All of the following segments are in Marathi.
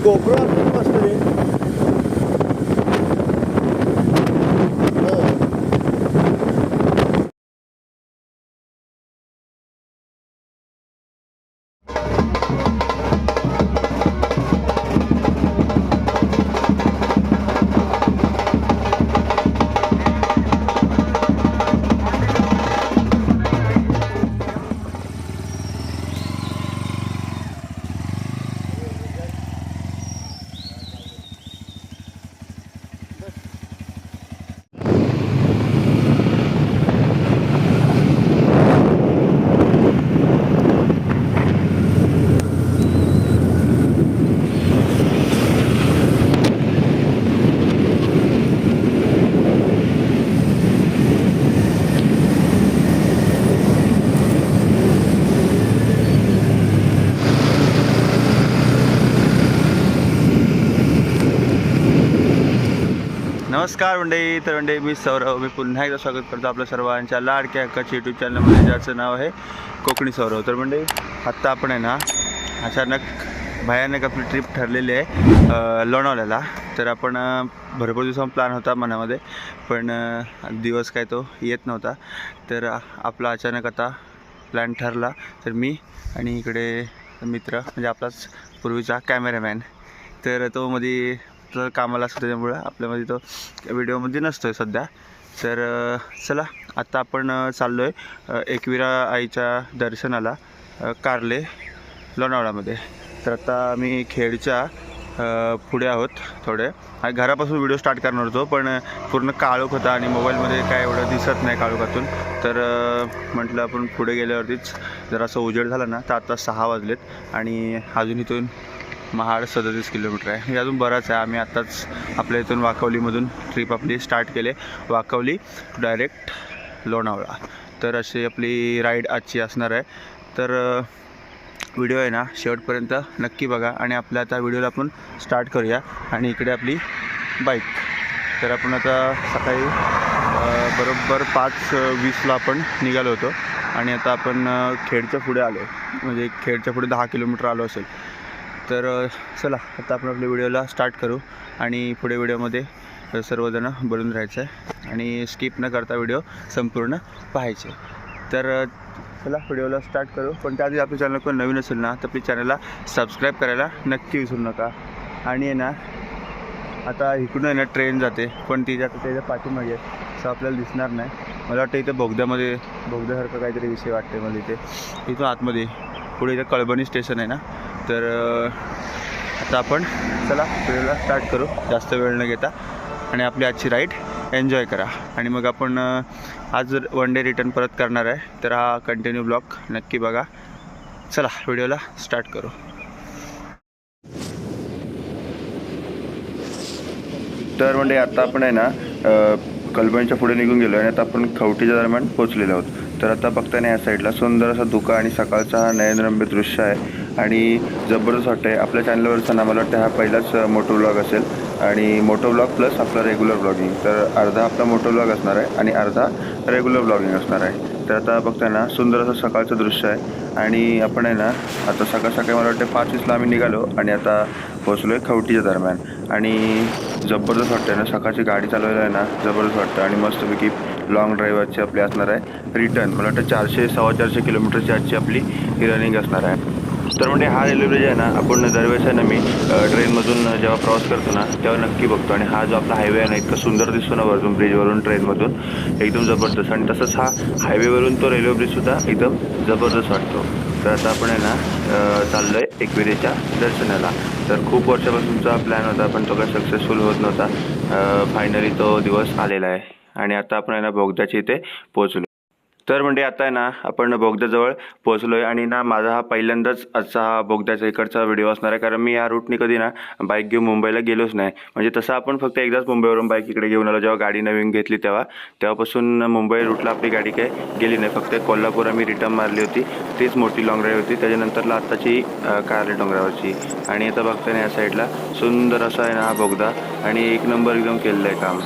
GoPro. नमस्कार मंडळी तर मंडळी मी सौरव मी पुन्हा एकदा स्वागत करतो आपल्या सर्वांच्या लाडक्या हक्काच्या यूट्यूब चॅनलमध्ये ज्याचं नाव आहे कोकणी सौरव. तर मंडळी आत्ता आपण आहे ना अचानक भयानक आपली ट्रिप ठरलेली आहे लोणावल्याला तर आपण भरपूर दिवसा प्लॅन होता मनामध्ये पण दिवस काय तो येत नव्हता. तर आपला अचानक आता प्लॅन ठरला. तर मी आणि इकडे मित्र म्हणजे आपलाच पूर्वीचा कॅमेरामॅन तर तो मध्ये तर कामाला असतो त्याच्यामुळं आपल्यामध्ये तो व्हिडिओमध्ये नसतो आहे सध्या. तर चला आत्ता आपण चाललो आहे एकविरा आईच्या दर्शनाला कार्ले कारले तर आता आम्ही खेडच्या पुढे आहोत थोडे. आणि घरापासून व्हिडिओ स्टार्ट करणार होतो पण पूर्ण काळोख होता आणि मोबाईलमध्ये काय एवढं दिसत नाही काळोखातून. तर म्हटलं आपण पुढे गेल्यावरतीच जरासं उजेड झाला ना तर आता सहा वाजलेत. आणि अजून इथून महाड सदतीस किलोमीटर आहे. अजून बराच आहे. आम्ही आत्ताच आपल्या इथून वाकवलीमधून ट्रिप आपली स्टार्ट केले. वाकवली डायरेक्ट लोणावळा. तर अशी आपली राईड आजची असणार आहे. तर व्हिडिओ आहे ना शेवटपर्यंत नक्की बघा आणि आपल्या आता व्हिडिओला आपण स्टार्ट करूया. आणि इकडे आपली बाईक तर आपण आता सकाळी बरोबर पाच वीसला आपण निघालो होतो. आणि आता आपण खेडच्या पुढे आलो. म्हणजे खेडच्या पुढे दहा किलोमीटर आलो असेल. तर चला आता आपण आपल्या व्हिडिओला स्टार्ट करू आणि पुढे व्हिडिओमध्ये सर्वजणं सर्वजण बोलून राहायचं आहे आणि स्किप न करता व्हिडिओ संपूर्ण पाहायचे. तर चला व्हिडिओला स्टार्ट करू. पण त्याआधी आपल्या चॅनल कोण नवीन असेल ना तर आपल्या चॅनलला सबस्क्राईब करायला नक्की विसरू नका. आणि आहे ना आता इकडून आहे ना ट्रेन जाते पण ती आता त्याच्या पाठीमागे. असं आपल्याला दिसणार नाही. मला वाटतं इथं बोगद्यामध्ये बोगद्यासारखं काहीतरी विषय वाटते मला इथे. इथून आतमध्ये. पुढे इथं कळबणी स्टेशन आहे ना? तर आता आपण चला व्हिडिओला स्टार्ट करू. जास्त वेळ न घेता. आणि आपली आजची राईड एन्जॉय करा. आणि मग आपण आज वन डे रिटर्न परत करणार आहे. तर हा कंटिन्यू ब्लॉग नक्की बघा. चला व्हिडिओला स्टार्ट करू. तर म्हणजे आता आपण आहे ना अ, कलबणच्या पुढे निघून गेलो आणि आता आपण खवटीच्या दरम्यान पोहोचलेलो आहोत. तर आता बघताना या साईडला सुंदर असा धुका आणि सकाळचा हा नयनरम्य दृश्य आहे. आणि जबरदस्त वाटतंय. आपल्या चॅनलवरचा ना मला वाटतं हा पहिलाच मोटो ब्लॉग असेल. आणि मोटो ब्लॉग प्लस आपला रेग्युलर ब्लॉगिंग तर अर्धा आपला मोटो ब्लॉग असणार आहे आणि अर्धा रेग्युलर ब्लॉगिंग असणार आहे. तर आता बघताय ना सुंदर असं सकाळचं दृश्य आहे. आणि आपण आहे ना आता सकाळ सकाळी मला वाटतं पाच वीसला आम्ही निघालो आणि आता पोहोचलो आहे खवटीच्या दरम्यान. आणि जबरदस्त वाटतं आहे ना सकाळची गाडी चालवायला आहे ना जबरदस्त वाटतं आणि मस्तपैकी लॉंग ड्राईव्हची आपली असणार आहे. रिटर्न मला वाटतं चारशे सव्वा चारशे किलोमीटरची आजची आपली ही रनिंग असणार आहे. तर म्हणजे हा रेल्वे ब्रिज आहे ना आपण दरवेळेस आहे ना मी ट्रेनमधून जेव्हा प्रवास करतो ना तेव्हा नक्की बघतो. आणि हा जो आपला हायवे आहे ना इतका सुंदर दिसतो ना वरतून ब्रिजवरून ट्रेनमधून एकदम जबरदस्त. आणि तसंच हा हायवेवरून तो रेल्वे ब्रिजसुद्धा एकदम जबरदस्त वाटतो. तर आता आपण आहे ना चाललो आहे एकविरेच्या दर्शनाला. तर खूप वर्षापासूनचा प्लॅन होता पण तो काही सक्सेसफुल होत नव्हता. फायनली तो दिवस आलेला आहे. आणि आता आपण आहे ना बोगद्याच्या इथे पोहोचलो. तर म्हणजे आता आहे ना आपण बोगद्याजवळ पोहोचलो आहे आणि ना माझा हा पहिल्यांदाच आजचा हा बोगद्याचा इकडचा व्हिडिओ असणार आहे. कारण मी या रूटने कधी ना बाईक घेऊन मुंबईला गेलोच नाही. म्हणजे तसं आपण फक्त एकदाच मुंबईवरून बाईक इकडे घेऊन आलो. जेव्हा गाडी नवीन घेतली तेव्हा तेव्हापासून मुंबई रूटला आपली गाडी काय गेली नाही. फक्त कोल्हापूर आम्ही रिटर्न मारली होती. तीच मोठी लॉंग ड्राईव्ह होती. त्याच्यानंतरला आत्ताची अ, डोंगरावरची आणि आता बघताय ना या साईडला सुंदर असा आहे ना हा बोगदा. आणि एक नंबर एकदम केलेलं आहे काम.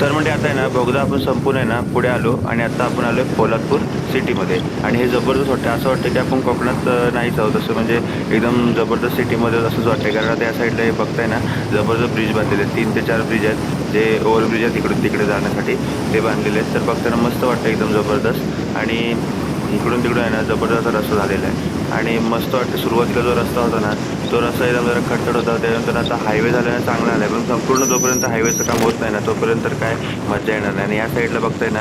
तर म्हणजे आता आहे ना बोगदा आपण संपून आहे ना पुढे आलो आणि आता आपण आलो आहे पोलादपूर सिटीमध्ये. आणि हे जबरदस्त वाटतं असं वाटतं की आपण कोकणात नाहीच आहोत. असं म्हणजे एकदम जबरदस्त सिटीमध्ये असंच वाटतं कारण आता या साईडला हे बघताय ना जबरदस्त ब्रिज बांधलेले आहेत. तीन ते चार ब्रिज आहेत. जे ओव्हरब्रिज आहेत इकडून तिकडे जाण्यासाठी ते बांधलेले आहेत. तर बघताना मस्त वाटतं एकदम जबरदस्त. आणि इकडून तिकडून आहे ना जबरदस्त रस्ता झालेला आहे. आणि मस्त वाटतं सुरुवातीला जो रस्ता होता ना तो रस्ता एकदम जरा खटखट होता त्यानंतर आता हायवे झाल्याने चांगला आला आहे पण संपूर्ण जोपर्यंत हायवेचं काम होत नाही ना तोपर्यंत तर काय मजा येणार नाही. आणि या साईडला बघताय ना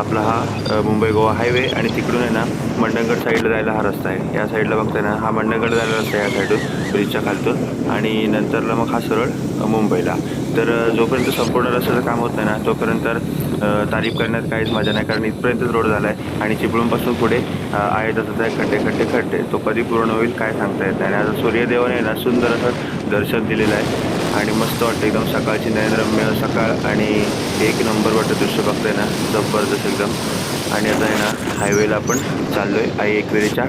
आपला हा मुंबई गोवा हायवे आणि तिकडून आहे ना मंडणगड साईडला जायला हा रस्ता आहे. या साईडला बघताय ना हा मंडणगड जायला रस्ता आहे या साईडून ब्रिजच्या खालतून. आणि नंतरला मग हा सरळ मुंबईला. तर जोपर्यंत संपूर्ण रस्त्याचं काम होत नाही ना तोपर्यंत तारीफ करण्यात काहीच मजा नाही कारण इथपर्यंतच रोड झाला आहे आणि चिपळूणपासून पुढे आहे तसंच आहे खड्डे खड्डे खड्डे. तो कधी पूर्ण होईल काय सांगता येत नाही. आणि आता सूर्यदेवाने ना सुंदर असं दर्शन दिलेलं आहे. आणि मस्त वाटतं एकदम सकाळची नयनरम्य सकाळ आणि एक नंबर वाटतं दृश्य बघतंय ना जबरदस्त एकदम. आणि आता आहे ना हायवेला आपण चाललो आहे आई एकवेळीच्या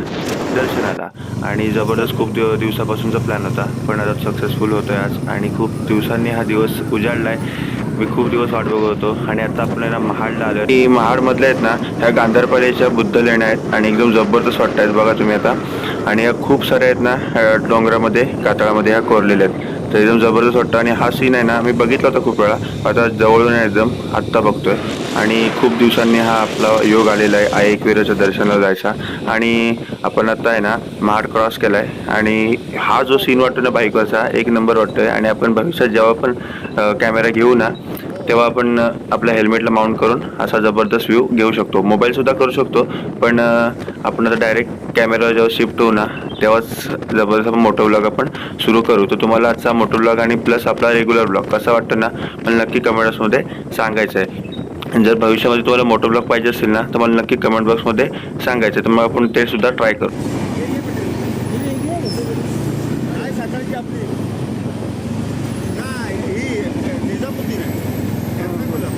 दर्शनाला. आणि जबरदस्त खूप दिव दिवसापासूनचा प्लॅन होता. पण आता सक्सेसफुल होतो आहे आज. आणि खूप दिवसांनी हा दिवस उजाडला आहे मी खूप दिवस वाट बघत होतो आणि आता आपल्याला महाडला आलो की महाडमधल्या आहेत ना ह्या गांधरपालेच्या बुद्ध लेण्या आहेत आणि एकदम जबरदस्त वाटत आहेत बघा तुम्ही आता. आणि या खूप साऱ्या आहेत ना डोंगरामध्ये कातळामध्ये ह्या कोरलेल्या आहेत. तर एकदम जबरदस्त वाटतं. आणि हा सीन आहे ना मी बघितला होता खूप वेळा. आता जवळून एकदम आत्ता बघतोय. आणि खूप दिवसांनी हा आपला योग आलेला आहे आई एकविराच्या दर्शनाला जायचा. आणि आपण आता आहे ना महाड क्रॉस केला आहे आणि हा जो सीन वाटतो ना बाईकवरचा एक नंबर वाटतोय. आणि आपण भविष्यात जेव्हा पण कॅमेरा घेऊ ना तेव्हा आपण आपल्या हेल्मेटला माउंट करून असा जबरदस्त व्ह्यू घेऊ शकतो. मोबाईलसुद्धा करू शकतो पण आपण आता डायरेक्ट कॅमेरा जेव्हा शिफ्ट होऊ ना तेव्हाच जबरदस्त आपण मोटो ब्लॉग आपण सुरू करू. तर तुम्हाला आजचा मोटो ब्लॉग आणि प्लस आपला रेग्युलर ब्लॉग कसा वाटतं ना मला नक्की कमेंट्समध्ये सांगायचं आहे. जर भविष्यामध्ये तुम्हाला मोटो ब्लॉग पाहिजे असेल ना तर मला नक्की कमेंट बॉक्समध्ये सांगायचं तर मग आपण ते सुद्धा ट्राय करू काय सकाळची आपली नाही ही निजामुद्दीन आहे एर्नाकुलम.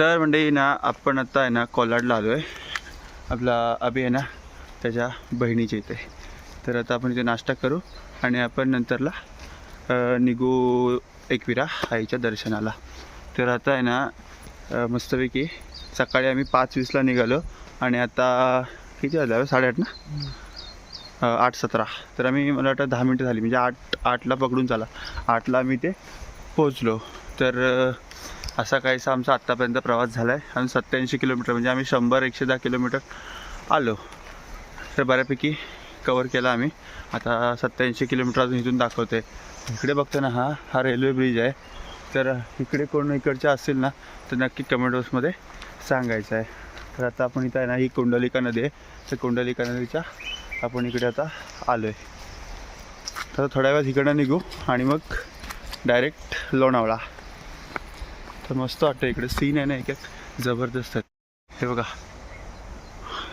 तर म्हणजे ना आपण आता आहे ना कोलाडला आलो आहे आपला अभि आहे ना त्याच्या बहिणीच्या इथे. तर आता आपण इथे नाश्ता करू आणि आपण नंतरला निघू एकविरा आईच्या दर्शनाला. तर आता आहे ना मस्तपैकी सकाळी आम्ही पाच वीसला निघालो आणि आता किती झालं साडेआठ ना? आठ सतरा. तर आम्ही मला वाटतं दहा मिनटं झाली. म्हणजे आठ आठला पकडून चाला. आठला आम्ही ते पोचलो तर असा काहीसा आमचा आत्तापर्यंत प्रवास झाला आहे आणि सत्याऐंशी किलोमीटर म्हणजे आम्ही शंभर एकशे दहा किलोमीटर आलो. तर बऱ्यापैकी कवर केला आम्ही. आता सत्याऐंशी किलोमीटर अजून इथून दाखवते. इकडे बघतो ना हा हा रेल्वे ब्रिज आहे. तर इकडे कोण इकडचे असतील ना तर नक्की कमेंट बॉक्समध्ये सांगायचं आहे. तर आता आपण इथं आहे ना ही कुंडलिका नदी आहे. तर कुंडलिका नदीच्या आपण इकडे आता आलो आहे तर थोड्या वेळात इकडं निघू आणि मग डायरेक्ट लोणावळा. तर मस्त वाटतं इकडे. सीन आहे ना एक एक. जबरदस्त आहे. हे बघा.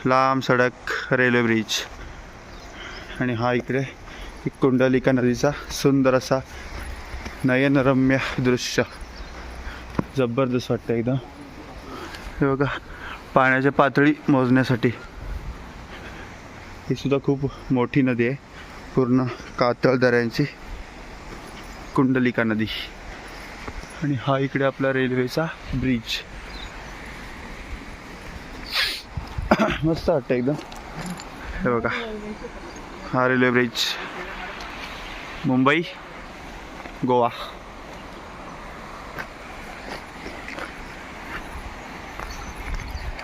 लांब सडक रेल्वे ब्रिज आणि हा इकडे एक कुंडलिका नदीचा सुंदर असा नयनरम्य दृश्य. जबरदस्त वाटतं एकदम. हे बघा. पाण्याच्या पातळी मोजण्यासाठी. ही सुद्धा खूप मोठी नदी आहे. पूर्ण कातळ दऱ्यांची कुंडलिका नदी. आणि हा इकडे आपला रेल्वेचा ब्रिज. मस्त वाटतं एकदम. हे बघा. हा रेल्वे ब्रिज. मुंबई गोवा.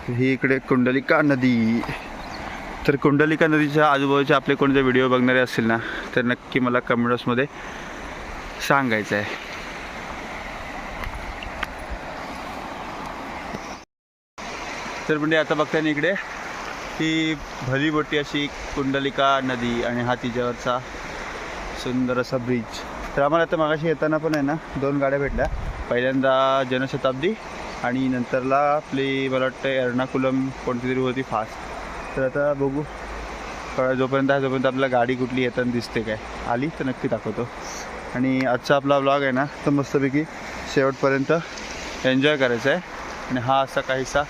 ही इकडे कुंडलिका नदी. तर कुंडलिका नदीच्या आजूबाजूचे आपले कोणते व्हिडिओ बघणारे असतील ना तर नक्की मला कमेंट्समध्ये सांगायचं आहे तर म्हणजे आता बघताना इकडे ही भली मोठी अशी कुंडलिका नदी आणि हा तिच्यावरचा सुंदर असा ब्रिज तर आम्हाला आता मागाशी येताना पण आहे ना दोन गाड्या भेटल्या. पहिल्यांदा जनशताब्दी आणि नंतरला आपली मला वाटतं एर्नाकुलम कोणती तरी होती फास्ट तर आता बघू. कळ जोपर्यंत आहे जोपर्यंत आपल्याला गाडी कुठली येताना दिसते काय. आली तर नक्की दाखवतो. आणि आजचा आपला ब्लॉग आहे ना तर मस्तपैकी शेवटपर्यंत एन्जॉय करायचा आहे. आणि हा असा काहीसा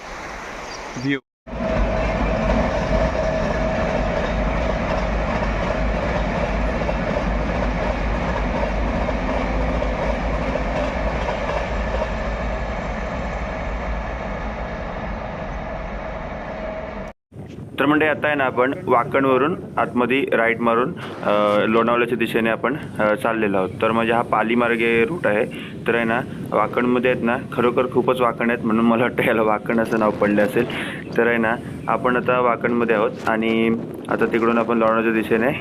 व्ह्यू तर म्हणजे आता आहे ना आपण वाकणवरून आतमध्ये राईट मारून लोणावळ्याच्या दिशेने आपण चाललेलो आहोत. तर म्हणजे हा पालीमार्गे रूट आहे. तर आहे ना वाकणमध्ये आहेत ना खरोखर खूपच वाकण आहेत म्हणून मला वाटतं याला वाकण असं नाव पडले असेल. तर आहे ना आपण आता वाकणमध्ये आहोत आणि आता तिकडून आपण लोणावळ्याच्या दिशेने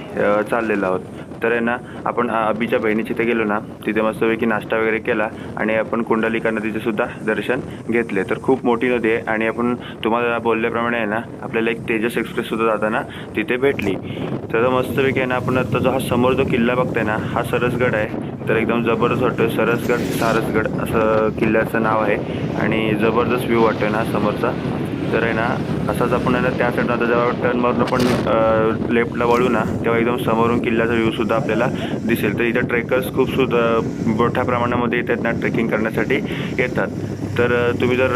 चाललेलो आहोत. तर आहे ना आपण अबीच्या अभिच्या बहिणीची तिथे गेलो ना तिथे मस्तपैकी नाश्ता वगैरे केला आणि आपण कुंडलिका नदीचे सुद्धा दर्शन घेतले. तर खूप मोठी नदी आहे आणि आपण तुम्हाला बोलल्याप्रमाणे आहे ना आपल्याला एक तेजस एक्सप्रेस सुद्धा जाताना तिथे भेटली. तर मस्तपैकी आहे ना आपण आता जो हा समोर जो किल्ला बघताय ना हा सरसगड आहे. तर एकदम जबरदस्त वाटतोय. सरसगड सारसगड असं किल्ल्याचं नाव आहे आणि जबरदस्त व्ह्यू वाटतोय ना समोरचा. तर आहे ना असाच आपण आहे ना त्या साईडनं आता जेव्हा टर्नवरून आपण लेफ्टला वळू ना तेव्हा एकदम समोरून किल्ल्याचा व्ह्यूसुद्धा आपल्याला दिसेल. तर इथं ट्रेकर्स खूप सुद्धा मोठ्या प्रमाणामध्ये येतात ना ट्रेकिंग करण्यासाठी. येतात. तर तुम्ही जर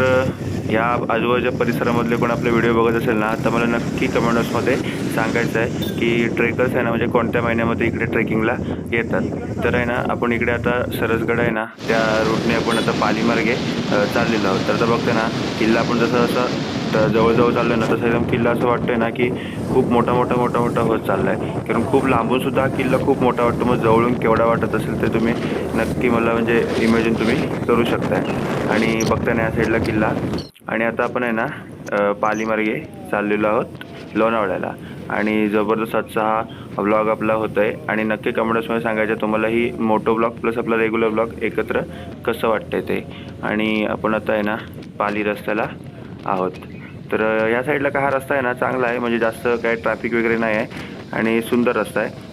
या आजूबाजूच्या परिसरामधले कोण आपले व्हिडिओ बघत असेल ना तर मला नक्की कमेंट बॉक्समध्ये सांगायचं आहे की ट्रेकर्स आहे ना म्हणजे कोणत्या महिन्यामध्ये इकडे ट्रेकिंगला येतात. तर आहे ना आपण इकडे आता सरसगड आहे ना त्या रूटने आपण आता पालीमार्गे चाललेलो आहोत. तर आता बघतो ना किल्ला आपण जसं जसं वाटतं. जवळजवळ चाललं ना तसं एकदम किल्ला असं वाटतोय ना की खूप मोठा मोठा मोठा मोठा होत चालला आहे कारण खूप लांबून सुद्धा हा किल्ला खूप मोठा वाटतो. मग जवळून केवढा वाटत असेल ते तुम्ही नक्की मला म्हणजे इमॅजिन तुम्ही करू शकताय. आणि बघताय ना या साईडला किल्ला. आणि आता आपण आहे ना पालीमार्गे चाललेलो आहोत लोणावळ्याला. आणि जबरदस्त आजचा हा ब्लॉग आपला होत आहे आणि नक्की कमेंट्समध्ये सांगायचं तुम्हाला ही मोटो ब्लॉग प्लस आपला रेग्युलर ब्लॉग एकत्र कसं वाटतंय ते. आणि आपण आता आहे ना पाली रस्त्याला आहोत. तर या साईडला का हा रस्ता आहे ना चांगला आहे. म्हणजे जास्त काय ट्रॅफिक वगैरे नाही आहे. आणि सुंदर रस्ता आहे.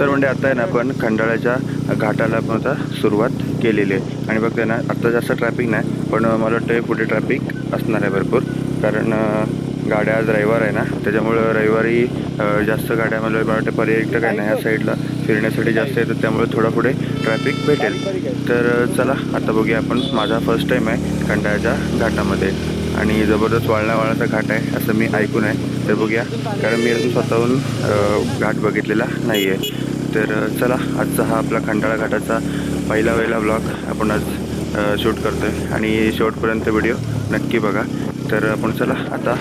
तर म्हणजे आता आहे ना आपण खंडाळ्याच्या घाटाला आपण आता सुरुवात केलेली आहे. आणि बघते ना आत्ता जास्त ट्रॅफिक नाही पण मला वाटतं पुढे ट्रॅफिक असणार आहे भरपूर. कारण गाड्या आज रविवार आहे ना त्याच्यामुळं रविवारी जास्त गाड्या मला वाटतं पर्याय इकडं काय नाही या साईडला फिरण्यासाठी जास्त येतात त्यामुळे थोडा पुढे ट्रॅफिक भेटेल. तर चला आता बघूया आपण माझा फर्स्ट टाईम आहे खंडाळ्याच्या घाटामध्ये. आणि जबरदस्त वाळणा वाळाचा घाट आहे असं मी ऐकून आहे. तर बघूया कारण मी अजून स्वतःहून घाट बघितलेला नाही आहे तर चला आजचा हा आपला खंडाळा घाटाचा पहिला वेळेला ब्लॉग आपण आज शूट करतो आहे आणि शेवटपर्यंत व्हिडिओ नक्की बघा. तर आपण चला आता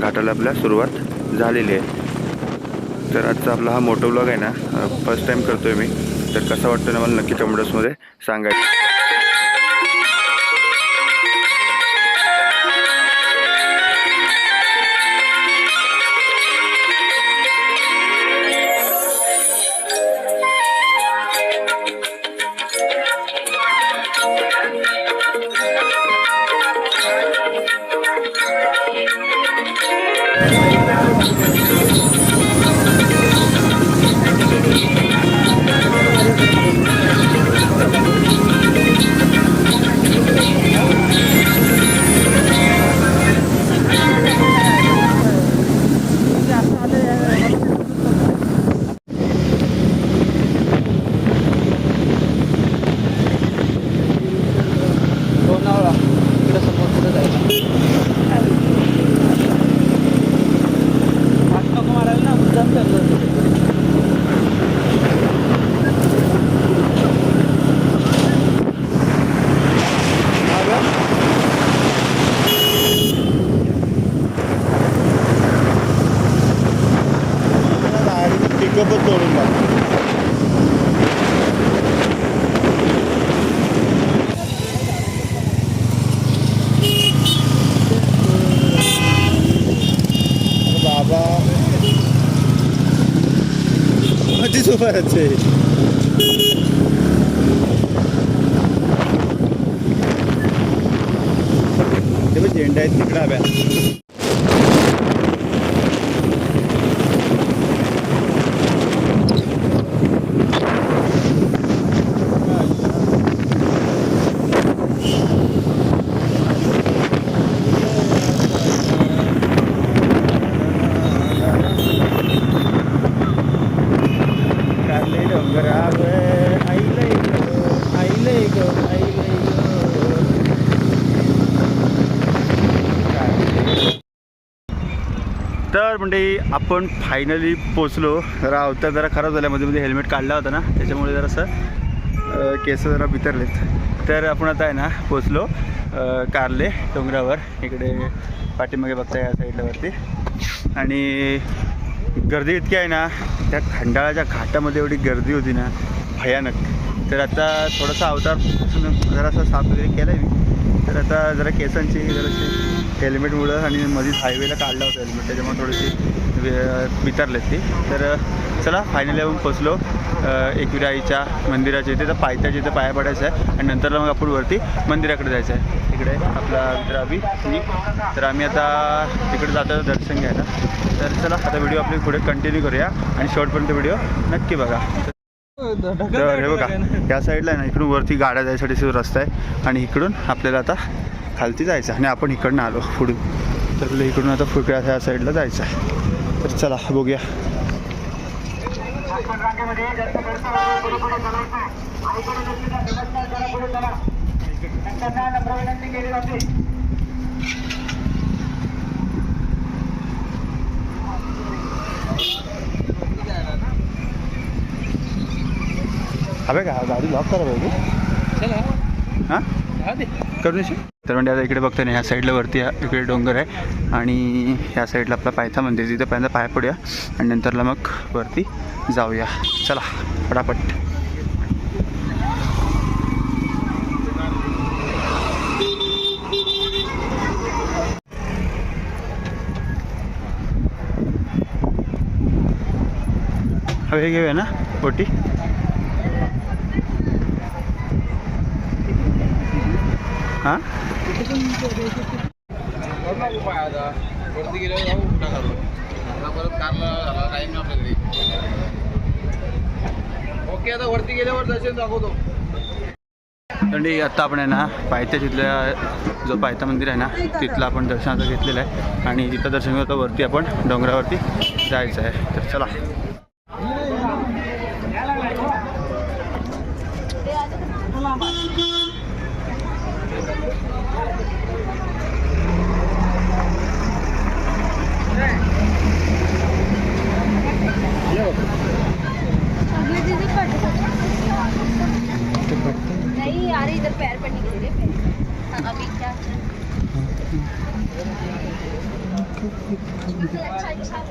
घाटाला आपल्या सुरुवात झालेली आहे. तर आजचा आपला हा मोठा ब्लॉग आहे ना फर्स्ट टाईम करतो आहे मी. तर कसा वाटतो ना मला नक्की कमेंट्समध्ये सांगायचं. मध्येच उभा राहायचे ते मंडळी आपण फायनली पोचलो. जरा अवतार जरा खराब झाला मध्ये मध्ये म्हणजे हेल्मेट काढला होता ना त्याच्यामुळे जरासं केस जरा बितरलेत. तर आपण आता आहे ना पोचलो कारले डोंगरावर इकडे पाठीमागे बघताय या साईडलावरती आणि गर्दी इतकी आहे ना त्या खंडाळाच्या घाटामध्ये एवढी गर्दी होती ना भयानक. तर आता थोडासा अवतार जरासा साफ वगैरे केला आहे मी. तर आता जरा केसांची जराशी हेल्मेटमुळं आणि मध्येच हायवेला काढला होता हेल्मेट त्याच्यामुळे थोडीशी वे- ती. तर चला फायनली आपण पोचलो एकविरा आईच्या मंदिराच्या इथे. तर पायथ्याच्या इथे पाया पडायचं आहे आणि नंतर मग आपण वरती मंदिराकडे जायचं आहे. इकडे आपला विद्राबी मी. तर आम्ही आता तिकडे जातो दर्शन घ्यायला. तर चला आता व्हिडिओ आपली पुढे कंटिन्यू करूया आणि शेवटपर्यंत व्हिडिओ नक्की बघा. तर हे बघा या साईडला आहे ना इकडून वरती गाड्या जायसाठी रस्ता आहे आणि इकडून आपल्याला आता खालती जायचं आणि आपण इकडनं आलो पुढून तर इकडून आता फुकड्या ह्या साईडला जायचं आहे. तर चला बघूया. हवे का गाडी लॉक करा पाहिजे हां? करू देशील तर म्हणजे आता इकडे बघतो ना ह्या साईडला वरती इकडे डोंगर आहे. आणि ह्या साईडला आपला पायथा मंदिर तिथे पहिल्यांदा पाय पडूया. आणि नंतरला मग वरती जाऊया. चला पटापट हवे घेऊया ना बोटी. हां? वरती गेल्यावर जाऊ करू परत झाला टाईम ओके आता वरती गेल्यावर दर्शन दाखवतो. थंडी आत्ता आपण आहे ना पायथ्या तिथल्या जो पायथा मंदिर आहे ना तिथलं आपण दर्शनाचं घेतलेलं आहे. आणि तिथं दर्शन घेतो वरती आपण डोंगरावरती जायचं आहे. तर चला. नहीं यार इधर पैर पर नहीं गिरे पैर हाँ, अभी क्या अच्छा अच्छा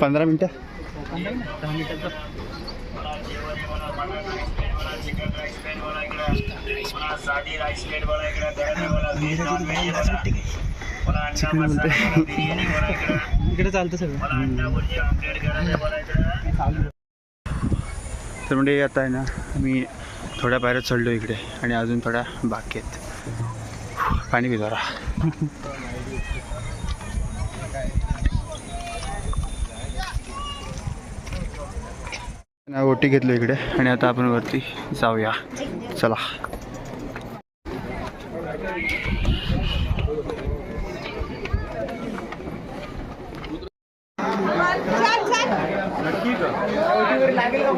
पंधरा मिनटं। इकडे चालतं सगळं तर म्हणजे आता आहे ना मी थोड्या पायऱ्या चढलो इकडे आणि अजून थोड्या बाकी आहेत. पाणी पितो ओटी घेतलं इकडे. आणि आता आपण वरती जाऊया. चला. लागेल का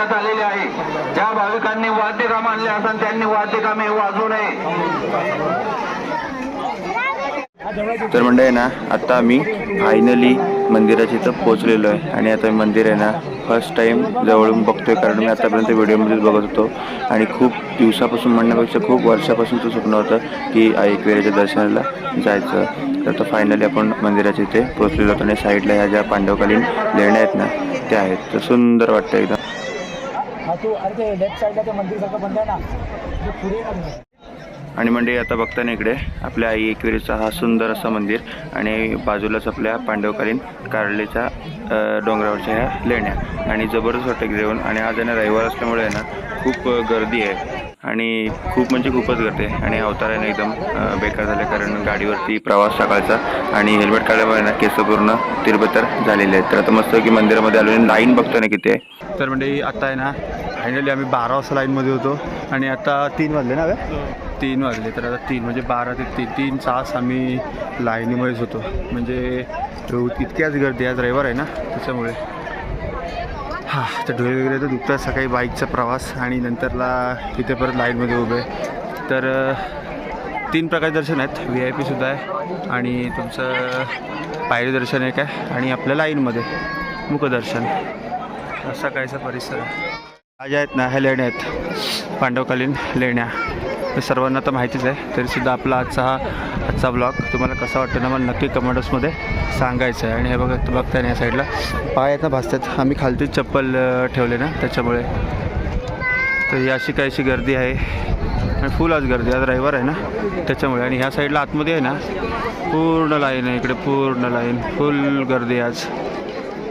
करण्यात आलेले आहे. ज्या भाविकांनी वाद्यकाम आणले असेल त्यांनी वाद्यकामे वाजू नये. तर म्हणजे आहे ना आता आम्ही फायनली मंदिराच्या इथं पोहोचलेलो आहे. आणि आता मंदिर आहे ना फर्स्ट टाईम जवळून बघतोय. कारण मी आतापर्यंत व्हिडिओमध्येच बघत होतो. आणि खूप दिवसापासून म्हणण्यापेक्षा खूप वर्षापासूनचं स्वप्न होतं की आई एकविरेच्या दर्शनाला जायचं. तर आता फायनली आपण मंदिराच्या इथे पोहोचलेलो होतो आणि साईडला ह्या ज्या पांडवकालीन लेण्या आहेत ना त्या आहेत. तर सुंदर वाटतं एकदम. हा तू अरे ते लेफ्ट साईडला ते मंदिर सारखं बंद आहे ना. ते पुढे ना आणि म्हणजे आता बघताना इकडे आपल्या आई एकविरीचा हा सुंदर असं मंदिर आणि बाजूलाच आपल्या पांडवकालीन कारलेच्या अ, डोंगरावरच्या ह्या लेण्या. आणि जबरदस्त वाटतं येऊन. आणि आज आहे ना रविवार असल्यामुळे आहे ना खूप गर्दी आहे. आणि खूप म्हणजे खूपच गर्दी आहे. आणि अवतार आहे ना एकदम बेकार झाले कारण गाडीवरती प्रवास सकाळचा आणि हेल्मेट काढल्यामुळे ना केस पूर्ण तिरबतर झालेले आहेत. तर आता मस्त की मंदिरामध्ये आलो आणि लाईन बघतो ना किती आहे. तर म्हणजे आता आहे ना फायनली आम्ही बारा वाजता लाईनमध्ये होतो. आणि आता तीन वाजले ना तीन वाजले. तर आता तीन म्हणजे बारा ते तीन तीन तास आम्ही लाईनीमध्येच होतो. म्हणजे इतक्याच गर्दी आज रविवार आहे ना त्याच्यामुळे. हां तर डोळे वगैरे तर दुखतात सकाळी बाईकचा प्रवास आणि नंतरला तिथे परत लाईनमध्ये उभे. तर तीन प्रकारचे दर्शन आहेत. व्ही आय पीसुद्धा आहे आणि तुमचं पायरी दर्शन एक आहे आणि आपल्या लाईनमध्ये मुखदर्शन. असा कायचा परिसर आहे. आज आहेत ना ह्या लेण्या आहेत. पांडवकालीन लेण्या. हे सर्वांना तर माहितीच आहे तरीसुद्धा आपला आजचा हा आजचा ब्लॉग तुम्हाला कसा वाटतं ना मला नक्की कमेंट्समध्ये सांगायचं आहे. आणि हे बघा तू बघताय ना या साईडला पाय आहेत ना भासतात. आम्ही खालतीच चप्पल ठेवले ना त्याच्यामुळे. तर ही अशी काहीशी गर्दी आहे. आणि फुल आज गर्दी आज रविवार आहे ना त्याच्यामुळे. आणि ह्या साईडला आतमध्ये आहे ना पूर्ण लाईन आहे इकडे पूर्ण लाईन फुल गर्दी आज.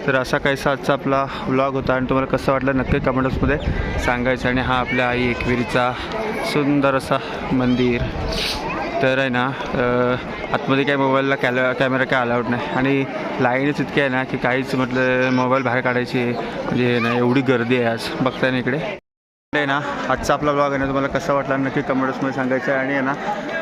तर असा काहीसा आजचा आपला व्लॉग होता आणि तुम्हाला कसं वाटलं नक्की कमेंट्समध्ये सांगायचं आणि हा आपल्या आई एकविरीचा सुंदर असा मंदिर. तर आहे ना आतमध्ये काही मोबाईलला कॅल कॅमेरा काय अलाउड नाही. आणि लाईनच इतकी आहे ना की काहीच म्हटलं मोबाईल बाहेर काढायची म्हणजे ना एवढी गर्दी आहे आज. बघताय ना इकडे. आहे ना आजचा आपला ब्लॉग आहे ना तुम्हाला कसा वाटला नक्की कमेंट्समध्ये सांगायचं आहे. आणि आहे ना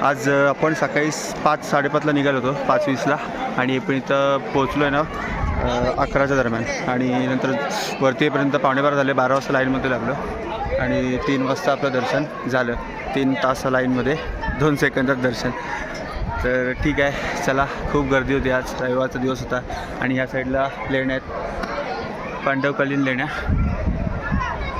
आज आपण सकाळी पाच साडेपाचला निघालो होतो पाच वीसला. आणि इथपर्यंत इथं पोचलो आहे ना अकराच्या दरम्यान. आणि नंतर वरती येईपर्यंत झाले बारा वाजता लाईनमध्ये लागलो. आणि तीन वाजता आपलं दर्शन झालं. तीन तास लाईनमध्ये दोन सेकंदात दर्शन. तर ठीक आहे चला खूप गर्दी होती आज. रविवारचा दिवस होता. आणि ह्या साईडला लेण्या आहेत. पांडवकालीन लेण्या.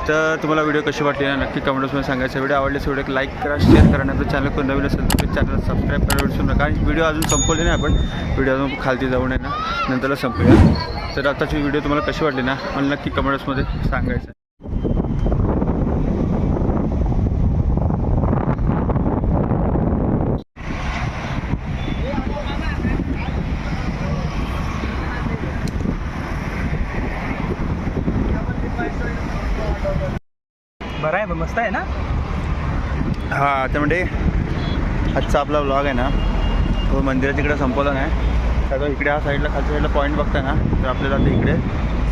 तर तुम्हाला व्हिडिओ कशी वाटली ना नक्की कमेंट्समध्ये सांगायचं. व्हिडिओ आवडल्यास व्हिडिओ लाईक करा शेअर करा. नंतर चॅनल कोण नवीन असेल तर चॅनल सबस्क्राईब करायला विसरू नका. आणि व्हिडिओ अजून संपवले नाही आपण. व्हिडिओ अजून खालती जाऊन आहे ना. नंतरला संपूया. तर आताची व्हिडिओ तुम्हाला कशी वाटली ना मला नक्की कमेंट्समध्ये सांगायचं. मस्त आहे ना? हां तर म्हणजे आजचा आपला ब्लॉग आहे ना. तो मंदिराच्या इकडे संपवला नाही. तर इकडे हा साईडला खालच्या साईडला पॉईंट बघताय ना तर आपल्याला आता इकडे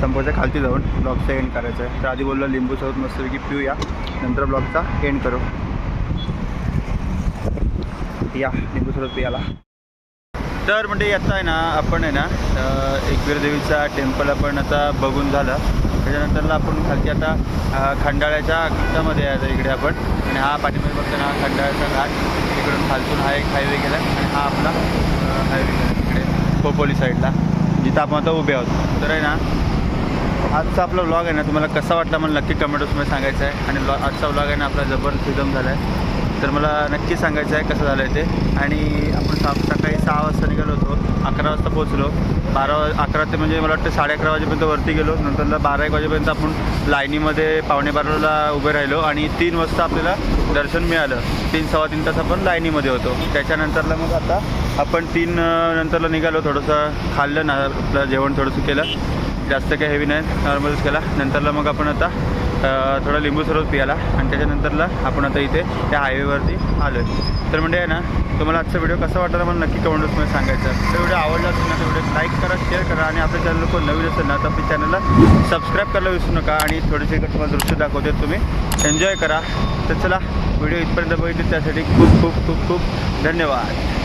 संपवायचं खालती जाऊन ब्लॉगचा एंड करायचा आहे. तर आधी बोललो लिंबू सोबत मस्तपैकी पिऊया. नंतर ब्लॉगचा एंड करू. या लिंबू सोबत पियाला. तर म्हणजे आता आहे ना आपण आहे ना एकवीर देवीचा टेम्पल आपण आता बघून झालं. त्याच्यानंतरला आपण खालती आता खंडाळ्याच्या घाटामध्ये यायचं आता इकडे आपण. आणि हा पाठीमध्ये बघतो ना खंडाळ्याचा घाट. इकडून खालतून हा एक हायवे गेला आणि हा आपला हायवे गेला इकडे खोपोली साईडला जिथं आपण आता उभे आहोत. तर आहे ना आजचा आपला व्लॉग आहे ना तुम्हाला कसा वाटला मला नक्की कमेंट्समध्ये सांगायचं आहे. आणि आजचा व्लॉग आहे ना आपला जबरदस्त एकदम झाला आहे तर मला नक्की सांगायचं आहे कसं झालं आहे ते. आणि आपण सा सकाळी सहा वाजता निघालो होतो. अकरा वाजता पोहोचलो. बारा अकरा ते म्हणजे मला वाटतं साडे अकरा वाजेपर्यंत वरती गेलो. नंतरला बारा एक वाजेपर्यंत आपण लाईनीमध्ये पावणे बाराला उभे राहिलो आणि तीन वाजता आपल्याला दर्शन मिळालं. तीन सव्वा तीन तास आपण लाईनीमध्ये होतो. त्याच्यानंतरला मग आता आपण तीन नंतरला निघालो. थोडंसं खाल्लं ना आपलं जेवण थोडंसं केलं. जास्त काही हेवी नाही. नॉर्मलच केला. नंतरला मग आपण आता थोडा लिंबू सरबत पियाला आणि त्याच्यानंतरला आपण आता इथे त्या हायवेवरती आलो आहे तर म्हणजे आहे ना तुम्हाला आजचा व्हिडिओ कसा वाटला मला नक्की कमेंट्समध्ये सांगायचं तर व्हिडिओ आवडला असेल ना तर व्हिडिओ लाईक करा शेअर करा आणि आपल्या चॅनल कोण नवीन असेल ना तर आपल्या चॅनलला सबस्क्राईब करायला विसरू नका आणि थोडेसे तुम्हाला दृश्य दाखवते तुम्ही. एन्जॉय करा. तर चला व्हिडिओ इथपर्यंत बघितले त्यासाठी खूप खूप खूप खूप धन्यवाद.